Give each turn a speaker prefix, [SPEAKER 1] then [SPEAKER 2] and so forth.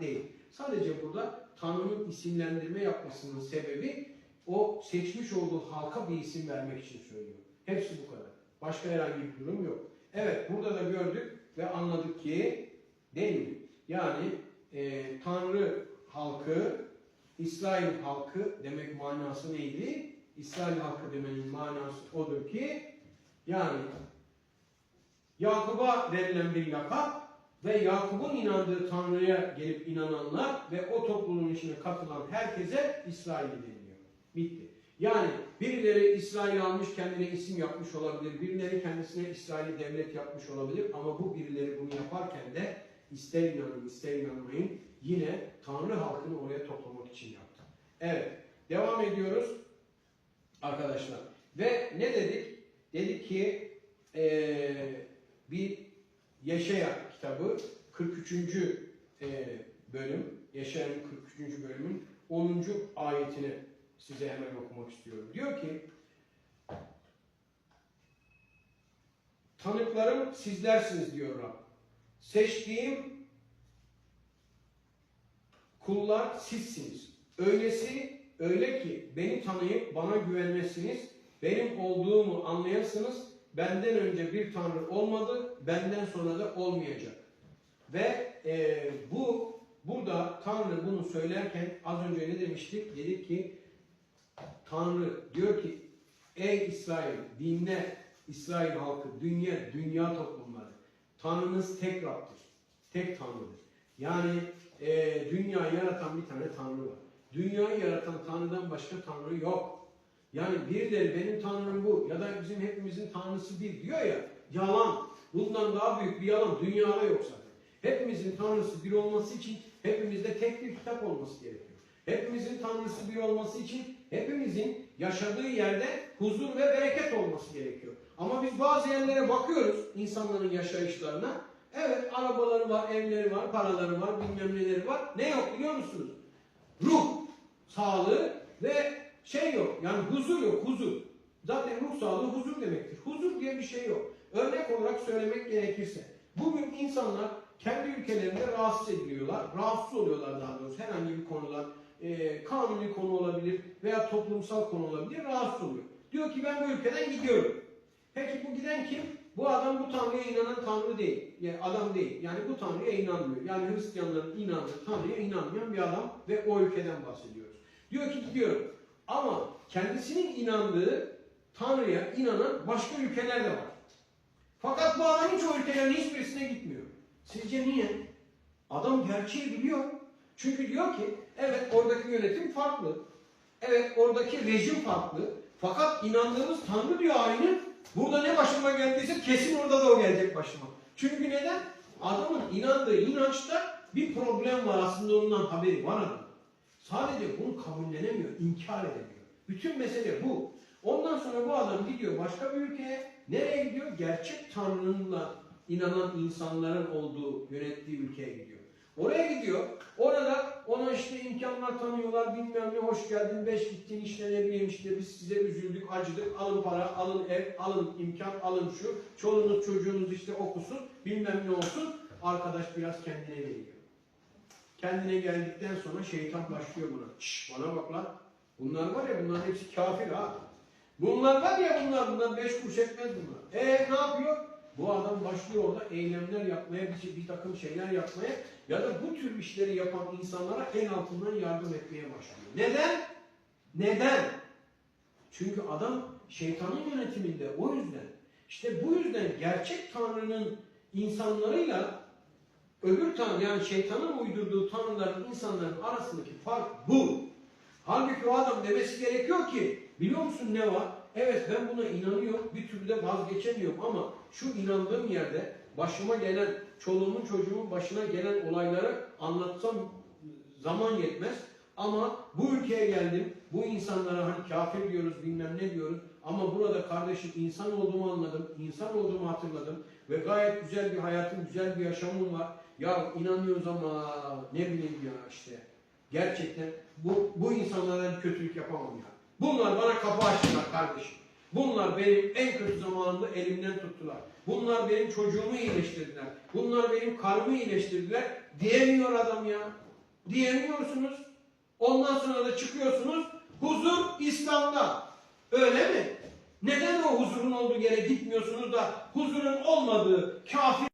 [SPEAKER 1] değil. Sadece burada Tanrı'nın isimlendirme yapmasının sebebi o seçmiş olduğu halka bir isim vermek için söylüyor. Hepsi bu kadar. Başka herhangi bir durum yok. Evet burada da gördük ve anladık ki değil mi? Yani e, Tanrı halkı, İsrail halkı demek manası neydi? İsrail halkı demenin manası odur ki yani Yakup'a verilen bir lakap ve Yakup'un inandığı Tanrı'ya gelip inananlar ve o topluluğun içine katılan herkese İsrail deniliyor. Bitti. Yani birileri İsrail almış kendine isim yapmış olabilir, birileri kendisine İsrail'i devlet yapmış olabilir ama bu birileri bunu yaparken de ister inanın ister inanmayın yine Tanrı halkını oraya toplamak için yaptı. Evet, devam ediyoruz arkadaşlar. Ve ne dedik? Dedik ki eee, bir Yaşaya kitabı 43. eee, bölüm, Yaşaya'nın 43. bölümün 10. ayetini size hemen okumak istiyorum. Diyor ki Tanıklarım sizlersiniz diyor Rab. Seçtiğim kullar sizsiniz. Öylesi öyle ki beni tanıyıp bana güvenmesiniz, benim olduğumu anlayasınız. Benden önce bir tanrı olmadı, benden sonra da olmayacak. Ve e, bu burada Tanrı bunu söylerken az önce ne demiştik? Dedik ki Tanrı diyor ki ey İsrail dinle İsrail halkı, dünya, dünya toplumları. Tanrınız tek Rab'dır. Tek Tanrı'dır. Yani e, dünyayı yaratan bir tane Tanrı var. Dünyayı yaratan Tanrı'dan başka Tanrı yok. Yani birileri benim Tanrım bu ya da bizim hepimizin Tanrısı bir diyor ya yalan. Bundan daha büyük bir yalan dünyada yok zaten. Hepimizin Tanrısı bir olması için hepimizde tek bir kitap olması gerekiyor. Hepimizin Tanrısı bir olması için hepimizin yaşadığı yerde huzur ve bereket olması gerekiyor. Ama biz bazı yerlere bakıyoruz insanların yaşayışlarına. Evet arabaları var, evleri var, paraları var, bilmem neleri var. Ne yok biliyor musunuz? Ruh sağlığı ve şey yok. Yani huzur yok, huzur. Zaten ruh sağlığı huzur demektir. Huzur diye bir şey yok. Örnek olarak söylemek gerekirse. Bugün insanlar kendi ülkelerinde rahatsız ediliyorlar. Rahatsız oluyorlar daha doğrusu herhangi bir konudan. e, kanuni konu olabilir veya toplumsal konu olabilir. Rahatsız oluyor. Diyor ki ben bu ülkeden gidiyorum. Peki bu giden kim? Bu adam bu Tanrı'ya inanan Tanrı değil. Yani adam değil. Yani bu Tanrı'ya inanmıyor. Yani Hristiyanların inandığı Tanrı'ya inanmayan bir adam ve o ülkeden bahsediyoruz. Diyor ki gidiyorum. Ama kendisinin inandığı Tanrı'ya inanan başka ülkeler de var. Fakat bu adam hiç o ülkelerin hiçbirisine gitmiyor. Sizce niye? Adam gerçeği biliyor. Çünkü diyor ki evet oradaki yönetim farklı. Evet oradaki rejim farklı. Fakat inandığımız Tanrı diyor aynı. Burada ne başıma geldiyse kesin orada da o gelecek başıma. Çünkü neden? Adamın inandığı inançta bir problem var aslında ondan haberi var adamın. Sadece bunu kabullenemiyor, inkar edemiyor. Bütün mesele bu. Ondan sonra bu adam gidiyor başka bir ülkeye. Nereye gidiyor? Gerçek Tanrı'nınla inanan insanların olduğu, yönettiği ülkeye gidiyor. Oraya gidiyor. Orada ona işte imkanlar tanıyorlar. Bilmem ne hoş geldin, beş gittin işte ne bileyim işte biz size üzüldük, acıdık. Alın para, alın ev, alın imkan, alın şu. Çoluğunuz çocuğunuz işte okusun, bilmem ne olsun. Arkadaş biraz kendine geliyor. Kendine geldikten sonra şeytan başlıyor buna. Şşş bana bak lan. Bunlar var ya bunların hepsi kafir ha. Bunlar var ya bunlar bunlar beş kuruş etmez bunlar. E ne yapıyor? Bu adam başlıyor orada eylemler yapmaya, bir, bir takım şeyler yapmaya ya da bu tür işleri yapan insanlara en altından yardım etmeye başlıyor. Neden? Neden? Çünkü adam şeytanın yönetiminde o yüzden. İşte bu yüzden gerçek Tanrı'nın insanlarıyla öbür Tanrı yani şeytanın uydurduğu Tanrıların insanların arasındaki fark bu. Halbuki o adam demesi gerekiyor ki biliyor musun ne var? Evet ben buna inanıyorum bir türlü de vazgeçemiyorum ama şu inandığım yerde başıma gelen çoluğumun çocuğumun başına gelen olayları anlatsam zaman yetmez. Ama bu ülkeye geldim. Bu insanlara hani kafir diyoruz bilmem ne diyoruz. Ama burada kardeşim insan olduğumu anladım. insan olduğumu hatırladım. Ve gayet güzel bir hayatım, güzel bir yaşamım var. Ya inanıyoruz ama ne bileyim ya işte. Gerçekten bu, bu insanlara bir kötülük yapamam ya. Bunlar bana kapı açtılar kardeşim. Bunlar benim en kötü zamanımda elimden tuttular. Bunlar benim çocuğumu iyileştirdiler. Bunlar benim karımı iyileştirdiler. Diyemiyor adam ya. Diyemiyorsunuz. Ondan sonra da çıkıyorsunuz. Huzur İslam'da. Öyle mi? Neden o huzurun olduğu yere gitmiyorsunuz da huzurun olmadığı kafir